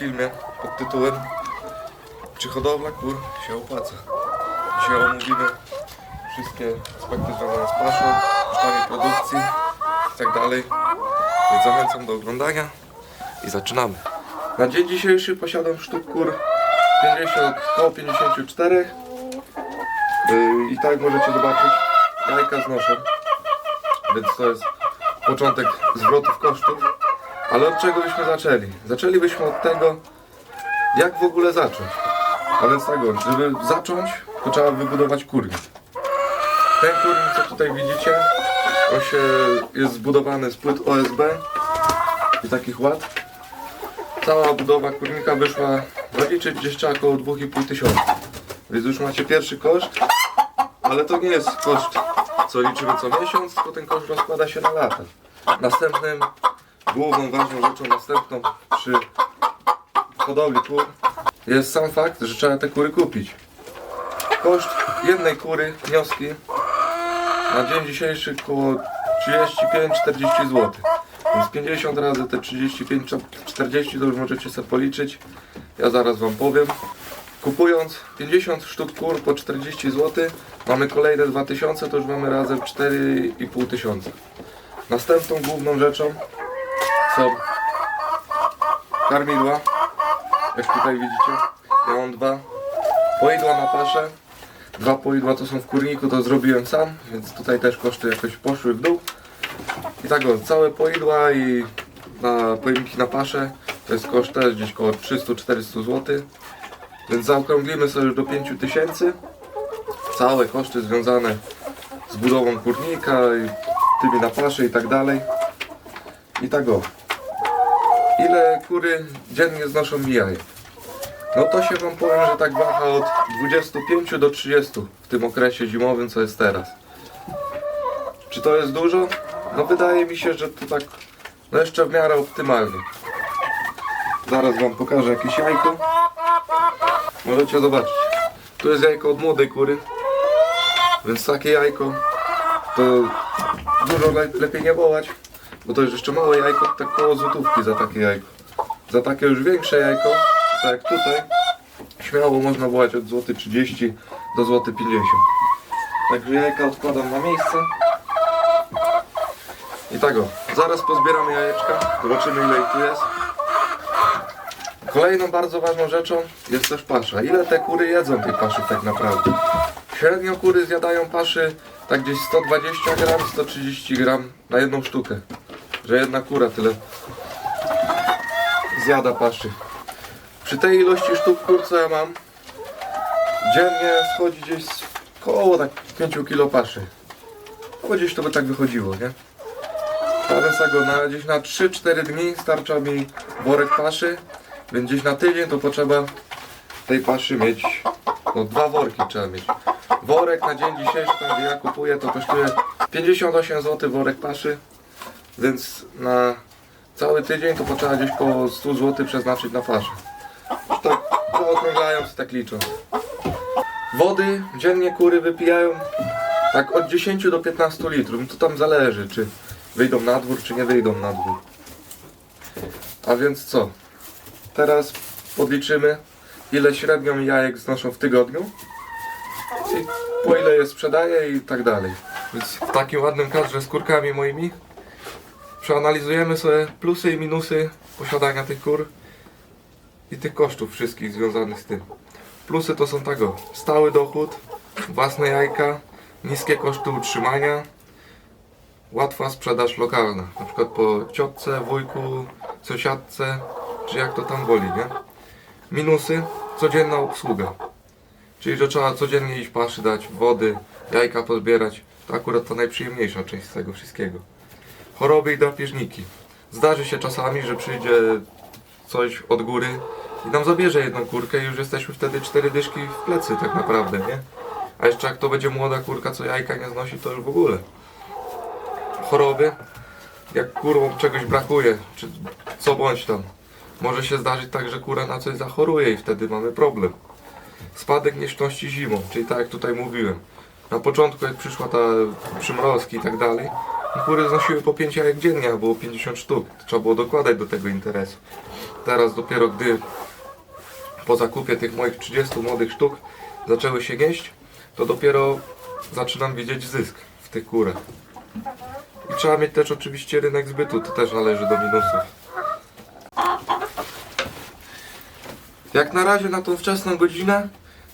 Filmie pod tytułem Czy hodowla kur się opłaca? Dzisiaj omówimy wszystkie aspekty związane z paszą, kosztami produkcji i tak. Więc zachęcam do oglądania i zaczynamy. Na dzień dzisiejszy posiadam sztuk kur 50, około 54 Yy, i tak możecie zobaczyć jajka znoszą więc to jest początek zwrotów kosztów ale od czego byśmy zaczęli? Zaczęlibyśmy od tego jak w ogóle zacząć. A więc tego, żeby zacząć to trzeba wybudować kurnik. Ten kurnik co tutaj widzicie on się jest zbudowany z płyt OSB i takich ład cała budowa kurnika wyszła zaliczyć gdzieś trzeba około 2,5 tysiąca. Więc już macie pierwszy koszt ale to nie jest koszt co liczymy co miesiąc tylko ten koszt rozkłada się na lata. Następnym główną ważną rzeczą następną przy hodowli kur. Jest sam fakt, że trzeba te kury kupić. Koszt jednej kury wnioski na dzień dzisiejszy około 35-40 zł więc 50 razy te 35 40 to już możecie sobie policzyć. Ja zaraz wam powiem. Kupując 50 sztuk kur po 40 zł, mamy kolejne 2000, to już mamy razem 4,5 tysiąca. Następną główną rzeczą są karmidła, jak tutaj widzicie. Ja mam dwa poidła na paszę. Dwa poidła to są w kurniku, to zrobiłem sam, więc tutaj też koszty jakoś poszły w dół. I tak o, całe poidła i na pojemniki na paszę to jest koszt też gdzieś około 300-400 zł. Więc zaokrąglimy sobie już do 5000. Całe koszty związane z budową kurnika tymi na pasze i tak dalej. I tak o. Ile kury dziennie znoszą mi? No to się wam powiem, że tak waha od 25 do 30 w tym okresie zimowym, co jest teraz. Czy to jest dużo? No wydaje mi się, że to tak no jeszcze w miarę optymalnie. Zaraz wam pokażę jakieś jajko. Możecie zobaczyć. Tu jest jajko od młodej kury. Więc takie jajko to dużo le lepiej nie wołać, bo to jest jeszcze małe jajko, tak koło złotówki za takie jajko. Za takie już większe jajko, tak jak tutaj, śmiało można wołać od złoty 30 do złoty 50. Także jajka odkładam na miejsce. I tak o, zaraz pozbieramy jajeczka, zobaczymy ile ich tu jest. Kolejną bardzo ważną rzeczą jest też pasza. Ile te kury jedzą tej paszy tak naprawdę? Średnio kury zjadają paszy tak gdzieś 120 gram, 130 gram na jedną sztukę. Że jedna kura tyle zjada paszy. Przy tej ilości sztuk kur co ja mam, dziennie schodzi gdzieś koło tak 5 kg paszy. No gdzieś to by tak wychodziło, nie? A więc tak, o, na, gdzieś na 3-4 dni starcza mi worek paszy, więc gdzieś na tydzień to potrzeba tej paszy mieć, no dwa worki trzeba mieć. Worek na dzień dzisiejszy, tam gdzie ja kupuję, to kosztuje 58 zł worek paszy, więc na cały tydzień to potrzeba gdzieś koło 100 zł przeznaczyć na. Już tak zaokrąglając, tak licząc. Wody dziennie kury wypijają tak od 10 do 15 litrów, to tam zależy, czy wyjdą na dwór, czy nie wyjdą na dwór. A więc co? Teraz podliczymy, ile średnio jajek znoszą w tygodniu i po ile je sprzedaję i tak dalej. Więc w takim ładnym kadrze z kurkami moimi przeanalizujemy sobie plusy i minusy posiadania tych kur i tych kosztów wszystkich związanych z tym. Plusy to są tego, stały dochód, własne jajka, niskie koszty utrzymania, łatwa sprzedaż lokalna, na przykład po ciotce, wujku, sąsiadce, czy jak to tam woli, nie? Minusy, codzienna obsługa. Czyli, że trzeba codziennie iść paszy dać, wody, jajka pozbierać. To akurat to najprzyjemniejsza część z tego wszystkiego. Choroby i drapieżniki. Zdarzy się czasami, że przyjdzie coś od góry i nam zabierze jedną kurkę i już jesteśmy wtedy cztery dyszki w plecy tak naprawdę, nie? A jeszcze jak to będzie młoda kurka, co jajka nie znosi, to już w ogóle. Choroby, jak kurwom czegoś brakuje, czy co bądź tam. Może się zdarzyć tak, że kura na coś zachoruje i wtedy mamy problem. Spadek nieszczęści zimą, czyli tak jak tutaj mówiłem. Na początku jak przyszła ta przymrozki i tak dalej, I kury znosiły po 5 jajek dziennie, a było 50 sztuk. Trzeba było dokładać do tego interesu. Teraz dopiero gdy po zakupie tych moich 30 młodych sztuk zaczęły się gnieść, to dopiero zaczynam widzieć zysk w tych kurach. I trzeba mieć też oczywiście rynek zbytu, to też należy do minusów. Jak na razie na tą wczesną godzinę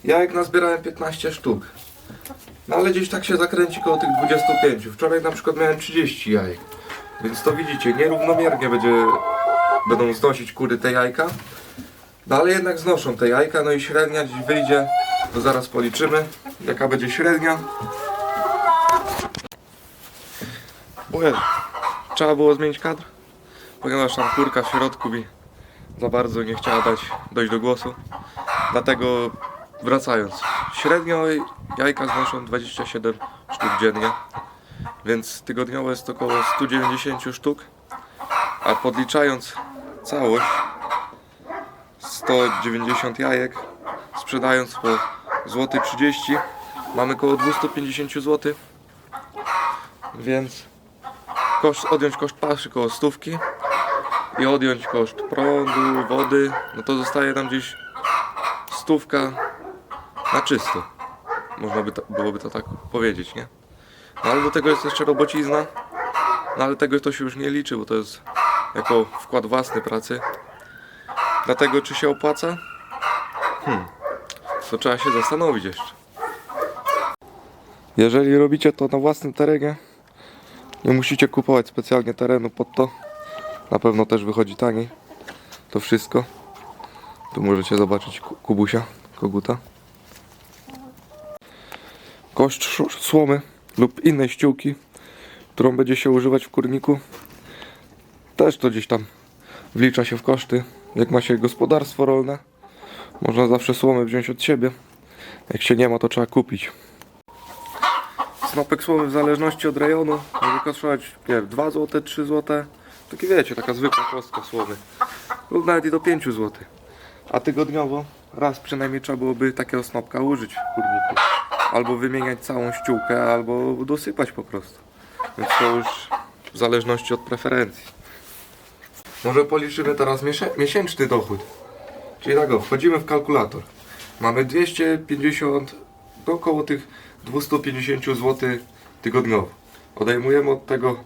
jajek nazbierałem 15 sztuk. No ale gdzieś tak się zakręci koło tych 25. Wczoraj na przykład miałem 30 jajek. Więc to widzicie, nierównomiernie będzie, będą znosić kury te jajka. No ale jednak znoszą te jajka, no i średnia dziś wyjdzie, to zaraz policzymy, jaka będzie średnia. Bo jest. Trzeba było zmienić kadr, ponieważ tam kurka w środku mi za bardzo nie chciała dać dojść do głosu. Dlatego wracając, średnio jajka znoszą 27 sztuk dziennie, więc tygodniowo jest około 190 sztuk, a podliczając całość 190 jajek, sprzedając po złoty 30, mamy około 250 zł, więc koszt, odjąć koszt paszy koło stówki i odjąć koszt prądu, wody, no to zostaje nam gdzieś stówka na czysto. Można by to, byłoby to tak powiedzieć, nie? No ale do tego jest jeszcze robocizna, no ale tego to się już nie liczy, bo to jest jako wkład własny pracy. Dlatego czy się opłaca? Hmm, to trzeba się zastanowić jeszcze. Jeżeli robicie to na własnym terenie, nie musicie kupować specjalnie terenu pod to. Na pewno też wychodzi taniej. To wszystko. Tu możecie zobaczyć ku- kubusia, koguta. Kość słomy lub innej ściółki, którą będzie się używać w kurniku. Też to gdzieś tam wlicza się w koszty. Jak ma się gospodarstwo rolne, można zawsze słomy wziąć od siebie. Jak się nie ma, to trzeba kupić. Snopek słomy w zależności od rejonu może kosztować nie wiem, 2 zł, 3 zł. Taki wiecie, taka zwykła kostka słomy. Lub nawet i do 5 zł. A tygodniowo raz przynajmniej trzeba byłoby takiego snopka użyć w kurniku. Albo wymieniać całą ściółkę, albo dosypać po prostu. Więc to już w zależności od preferencji. Może policzymy teraz miesię- miesięczny dochód. Czyli tak, o, wchodzimy w kalkulator. Mamy 250, do około tych 250 zł tygodniowo. Odejmujemy od tego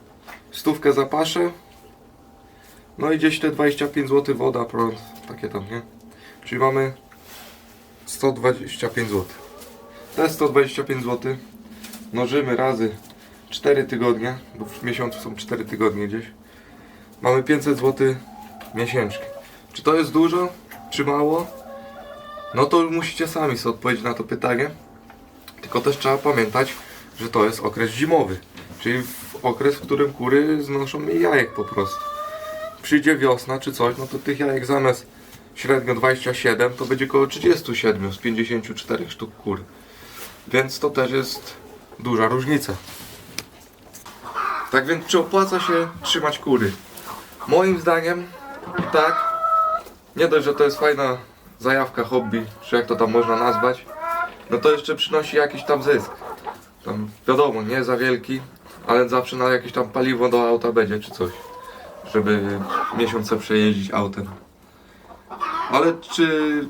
stówkę za paszę. No i gdzieś te 25 zł woda, prąd, takie tam, nie? Czyli mamy 125 zł. Te 125 zł mnożymy razy 4 tygodnie, bo w miesiącu są 4 tygodnie gdzieś. Mamy 500 zł miesięcznie. Czy to jest dużo, czy mało? No to musicie sami sobie odpowiedzieć na to pytanie. Tylko też trzeba pamiętać, że to jest okres zimowy. Czyli okres, w którym kury znoszą mniej jajek po prostu. Przyjdzie wiosna czy coś, no to tych jajek zamiast średnio 27, to będzie około 37 z 54 sztuk kur. Więc to też jest duża różnica. Tak więc czy opłaca się trzymać kury? Moim zdaniem tak. Nie dość, że to jest fajna zajawka, hobby, czy jak to tam można nazwać, no to jeszcze przynosi jakiś tam zysk. Tam wiadomo, nie za wielki, ale zawsze na jakieś tam paliwo do auta będzie czy coś, żeby miesiące przejeździć autem. Ale czy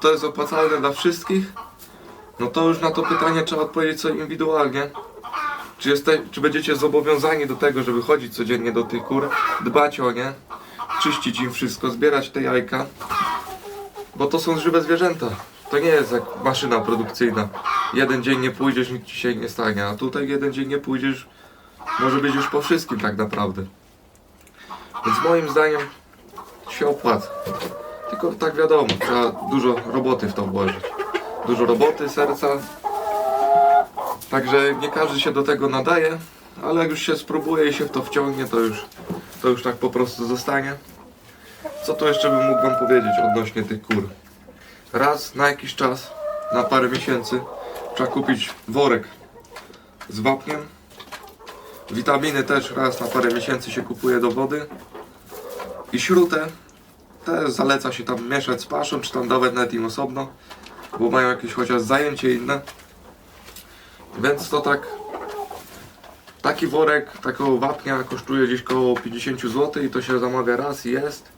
to jest opłacalne dla wszystkich? No to już na to pytanie trzeba odpowiedzieć sobie indywidualnie. Czy, czy będziecie zobowiązani do tego, żeby chodzić codziennie do tych kur, dbać o nie, czyścić im wszystko, zbierać te jajka? Bo to są żywe zwierzęta. To nie jest jak maszyna produkcyjna. Jeden dzień nie pójdziesz, nic ci się nie stanie, a tutaj jeden dzień nie pójdziesz, może być już po wszystkim tak naprawdę. Więc moim zdaniem się opłaca. Tylko tak wiadomo, trzeba dużo roboty w to włożyć. Dużo roboty, serca, Także nie każdy się do tego nadaje, ale jak już się spróbuje i się w to wciągnie, to już, to już tak po prostu zostanie. Co tu jeszcze bym mógł wam powiedzieć odnośnie tych kur? Raz na jakiś czas, na parę miesięcy, trzeba kupić worek z wapniem. Witaminy też raz na parę miesięcy się kupuje do wody. I śrutę też zaleca się tam mieszać z paszą, czy tam dawać nawet im osobno, bo mają jakieś chociaż zajęcie inne. Więc to tak Taki worek takiego wapnia kosztuje gdzieś koło 50 zł i to się zamawia raz i jest.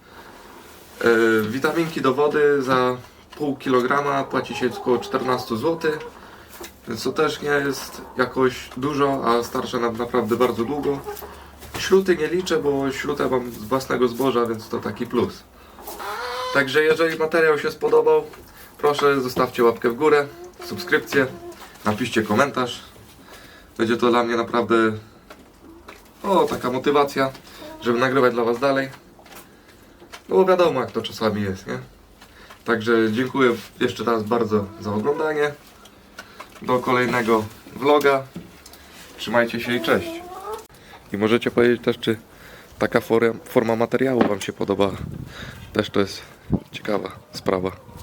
Yy, witaminki do wody za pół kilograma płaci się około 14 zł. Więc to też nie jest jakoś dużo, a starsze nam naprawdę bardzo długo. Śruty nie liczę, bo śrutę mam z własnego zboża, więc to taki plus. Także jeżeli materiał się spodobał, proszę zostawcie łapkę w górę, subskrypcję, napiszcie komentarz. Będzie to dla mnie naprawdę o, taka motywacja, żeby nagrywać dla Was dalej. No bo wiadomo jak to czasami jest, nie? Także dziękuję jeszcze raz bardzo za oglądanie. Do kolejnego vloga. Trzymajcie się i cześć. I możecie powiedzieć też, czy taka forma, forma materiału Wam się podoba. Też to jest ciekawa sprawa.